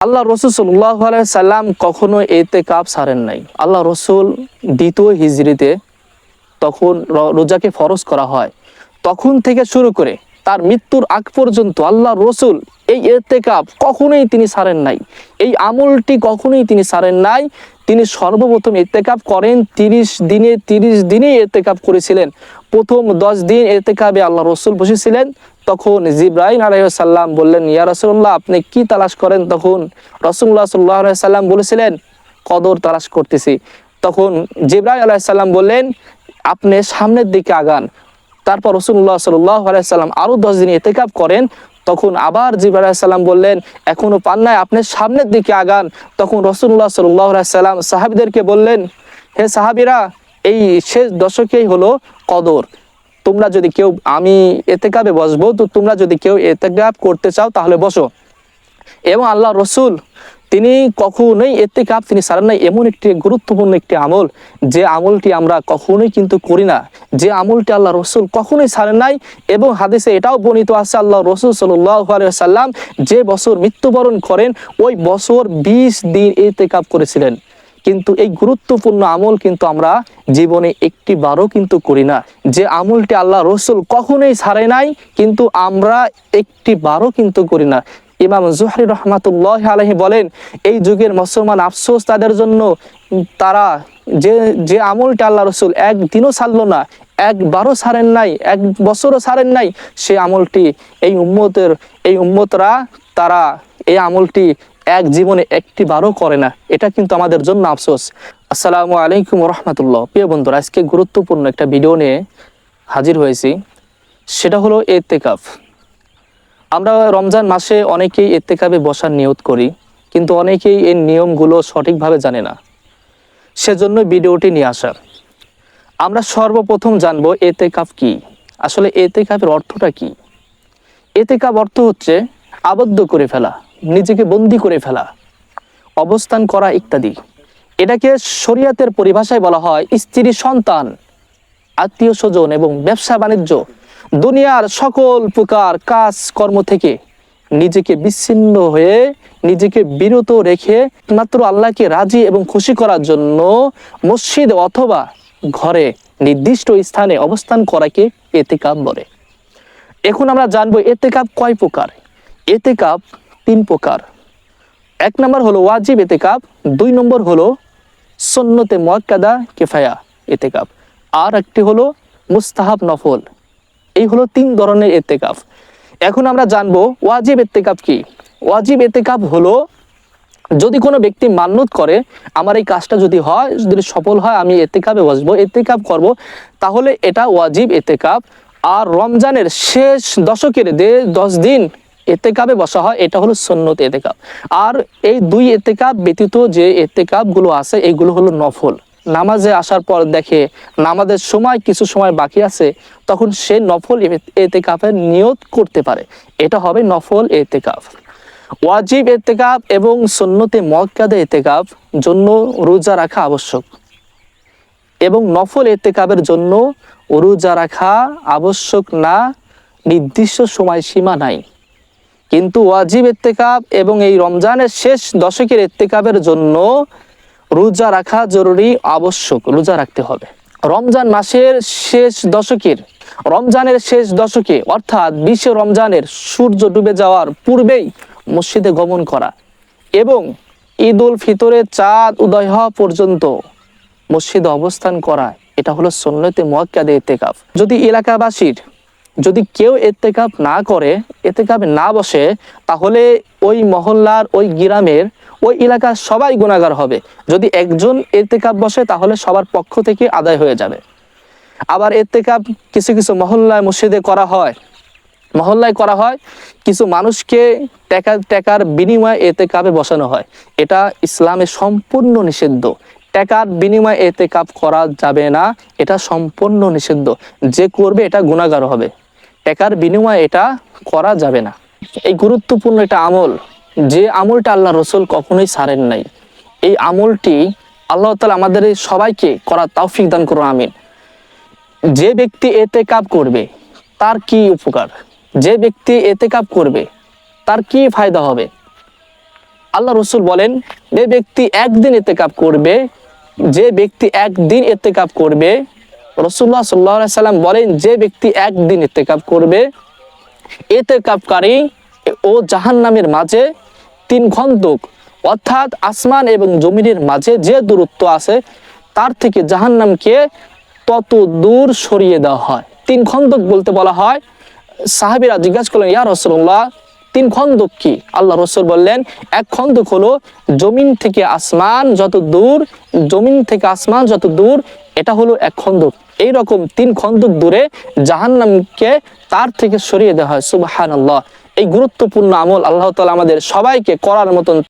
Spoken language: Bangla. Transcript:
আল্লাহ রসুল সাল্লাহ সাল্লাম কখনো এতে কাপ সারেন নাই। আল্লাহ রসুল দ্বিতীয় হিজড়িতে তখন রোজাকে ফরজ করা হয়। তখন থেকে শুরু করে তার মৃত্যুর আগ পর্যন্ত আল্লাহ রসুল এই এতেকাপ কখনোই তিনি সারেন নাই। এই আমলটি কখনোই তিনি সারেন নাই। তিনি সর্বপ্রথম এতেকাপ করেন, তিরিশ দিনে তিরিশ দিনে এতেকাপ করেছিলেন। প্রথম দশ দিন এতেকাবে আল্লাহ রসুল বসেছিলেন। তখন জিব্রাহিম আলাইসাল্লাম বললেন, ইয়া রসুল্লাহ আপনি কি তালাশ করেন? তখন রসুল্লাহ সাল্লাহ সাল্লাম বলেছিলেন, কদর তালাশ করতেছি। তখন জিব্রাহিম আলাইসাল্লাম বললেন, আপনি সামনের দিকে আগান। তারপর রসুল্লাহ সাল্লাহ আলাইসাল্লাম আরও দশ দিন এতেকাপ করেন। তখন আবার জিবাহাম বললেন, এখনও পান নাই আপনার সামনের দিকে আগান। তখন রসুল্লাহ সাল্লাহ সাল্লাম সাহাবিদেরকে বললেন, হে সাহাবিরা, এই শেষ দশকেই হলো কদর। তোমরা যদি কেউ, আমি এতে এতেকাবে বসবো, তো তোমরা যদি কেউ এতে করতে চাও, তাহলে বসো। এবং আল্লাহ রসুল তিনি কখনোই এতে কাপ তিনি সারেন নাই। এমন একটি গুরুত্বপূর্ণ একটি আমল, যে আমলটি আমরা কখনোই কিন্তু করি না। যে আমলটি আল্লাহ রসুল কখনোই সারেন নাই এবং হাদিসে এটাও বর্ণিত আছে আল্লাহ রসুল সাল্লাম যে বছর মৃত্যুবরণ করেন, ওই বছর বিশ দিন এতে কাপ করেছিলেন। কিন্তু এই গুরুত্বপূর্ণ আমল কিন্তু আমরা জীবনে একটি বারও কিন্তু করি না। যে আমলটি আল্লাহ রসুল কখনোই ছাড়ে নাই, কিন্তু আমরা একটি বারও কিন্তু করি না। ইমাম জুহরি রহমাতুল্লাহ আলহী বলেন, এই যুগের মুসলমান আফসোস তাদের জন্য, তারা যে যে আমলটা আল্লাহ রসুল একদিনও ছাড়লো না, একবারও ছাড়েন নাই, এক বছরও ছাড়েন নাই, সে আমলটি এই উম্মতের, এই উম্মতরা তারা এই আমলটি এক জীবনে একটি বারও করে না। এটা কিন্তু আমাদের জন্য আফসোস। আসসালামু আলাইকুম রহমতুল্লাহ প্রিয় বন্ধুরা, আজকে গুরুত্বপূর্ণ একটা ভিডিও নিয়ে হাজির হয়েছি। সেটা হলো এতেকাফ। আমরা রমজান মাসে অনেকেই এতেকাবে বসার নিয়ত করি, কিন্তু অনেকেই এই নিয়মগুলো সঠিকভাবে জানে না। সেজন্য ভিডিওটি নিয়ে আসার। আমরা সর্বপ্রথম জানব এতে কাপ কি? আসলে এতে কাপের অর্থটা কি? এতেকাফ অর্থ হচ্ছে আবদ্ধ করে ফেলা, নিজেকে বন্দি করে ফেলা, অবস্থান করা ইত্যাদি। এটাকে শরিয়াতের পরিভাষায় বলা হয় স্ত্রী সন্তান, আত্মীয় স্বজন এবং ব্যবসা বাণিজ্য দুনিয়ার সকল প্রকার কাজ কর্ম থেকে নিজেকে বিচ্ছিন্ন হয়ে নিজেকে বিরত রেখে মাত্র আল্লাহকে রাজি এবং খুশি করার জন্য মসজিদ অথবা ঘরে নির্দিষ্ট স্থানে অবস্থান করাকে এতেকাপ বলে। এখন আমরা জানব এতেকাপ কয় প্রকার? এতেকাপ তিন প্রকার। এক নম্বর হলো ওয়াজিব এতেকাপ, দুই নম্বর হলো সন্নতে মোয়াক্কাদা কেফায়া এতেকাপ। আর একটি হলো মুস্তাহাব নফল। এই হলো তিন ধরনের এতেকাফ। এখন আমরা জানব ওয়াজিব এতেকাপ কি? ওয়াজিব এতেকাপ হলো, যদি কোনো ব্যক্তি মান্যত করে, আমার এই কাজটা যদি হয়, যদি সফল হয়, আমি এতেকাপে বসবো এতেকাপ করব। তাহলে এটা ওয়াজিব এতেকাপ আর রমজানের শেষ দশকের দশ দিন এতেকাপে বসা হয়, এটা হলো সন্ন্যত এতেকাপ আর এই দুই এতেকাপ ব্যতীত যে এতেকাপগুলো আছে এইগুলো হলো নফল। নামাজে আসার পর দেখে নামাজের সময় কিছু সময় বাকি আছে, তখন সে নফল এতেকাপের নিয়ত করতে পারে। এটা হবে নফল এতেকাপ ওয়াজিব এতেকাপ এবং সন্নতে মক্কাদে এতেকাপ জন্য রোজা রাখা আবশ্যক। এবং নফল এতেকাবের জন্য রোজা রাখা আবশ্যক না, নির্দিষ্ট সময়সীমা নাই। কিন্তু ওয়াজিব এতেকাব এবং এই রমজানের শেষ দশকের এতেকাবের জন্য রোজা রাখা জরুরি, আবশ্যক, রোজা রাখতে হবে। রমজান মাসের শেষ দশকের, রমজানের শেষ দশকে, অর্থাৎ বিশে রমজানের সূর্য ডুবে যাওয়ার পূর্বেই মসজিদে গমন করা এবং ঈদ উল ফিতরের চাঁদ উদয় হওয়া পর্যন্ত মসজিদে অবস্থান করা, এটা হলো সন্ন্যতে মোয়াক্কাদে এতেকাফ যদি এলাকাবাসীর, যদি কেউ এতেকাপ না করে এতেকাপে না বসে, তাহলে ওই মহল্লার, ওই গ্রামের ওই এলাকার সবাই গুণাগার হবে। যদি একজন এতেকাপ বসে, তাহলে সবার পক্ষ থেকে আদায় হয়ে যাবে। আবার এতেকাপ কিছু কিছু মহল্লায়, মসজিদে করা হয়। মহল্লায় করা হয়, কিছু মানুষকে টাকা, টাকার বিনিময়ে এতে কাপে বসানো হয়। এটা ইসলামে সম্পূর্ণ নিষিদ্ধ। টাকার বিনিময়ে এতে কাপ করা যাবে না, এটা সম্পূর্ণ নিষিদ্ধ। যে করবে, এটা গুণাগার হবে। টাকার বিনিময়ে এটা করা যাবে না। এই গুরুত্বপূর্ণ একটা আমল। যে আমলটা আল্লাহ রসুল কখনোই ছাড়েন নাই। এই আমলটি আল্লাহ তালা আমাদের সবাইকে করা তাওফিক দান করুন, আমিন। যে ব্যক্তি এতে কাপ করবে, তার কি উপকার? যে ব্যক্তি এতে কাপ করবে, তার কি ফায়দা হবে? আল্লাহ রসুল বলেন, যে ব্যক্তি একদিন এতে কাপ করবে, যে ব্যক্তি একদিন এতে কাপ করবে, রসুল্লাহ সাল্লাহ সাল্লাম বলেন, যে ব্যক্তি একদিন এতে কাপ করবে এতেকাপকারী ও জাহান্নামের মাঝে তিন খন্দক। অর্থাৎ আসমান এবং জমিনের মাঝে যে দূরত্ব আছে, তার থেকে জাহান্নামকে তত দূর সরিয়ে দেওয়া হয়। তিন খন্দক বলতে বলা হয়। সাহাবিরা জিজ্ঞাসা করলেন, ইয়া রসুল্লাহ তিন খন্দক কি? আল্লাহ রসুল বললেন, এক খন্দক হলো জমিন থেকে আসমান যত দূর, জমিন থেকে আসমান যত দূর, এটা হলো এক খন্দক। এই রকম তিন খন্দক দূরে জাহান্নামকে তার থেকে সরিয়ে দেওয়া হয়। সুবাহান এই গুরুত্বপূর্ণ আমল আল্লাহ তালা আমাদের সবাইকে করার মতন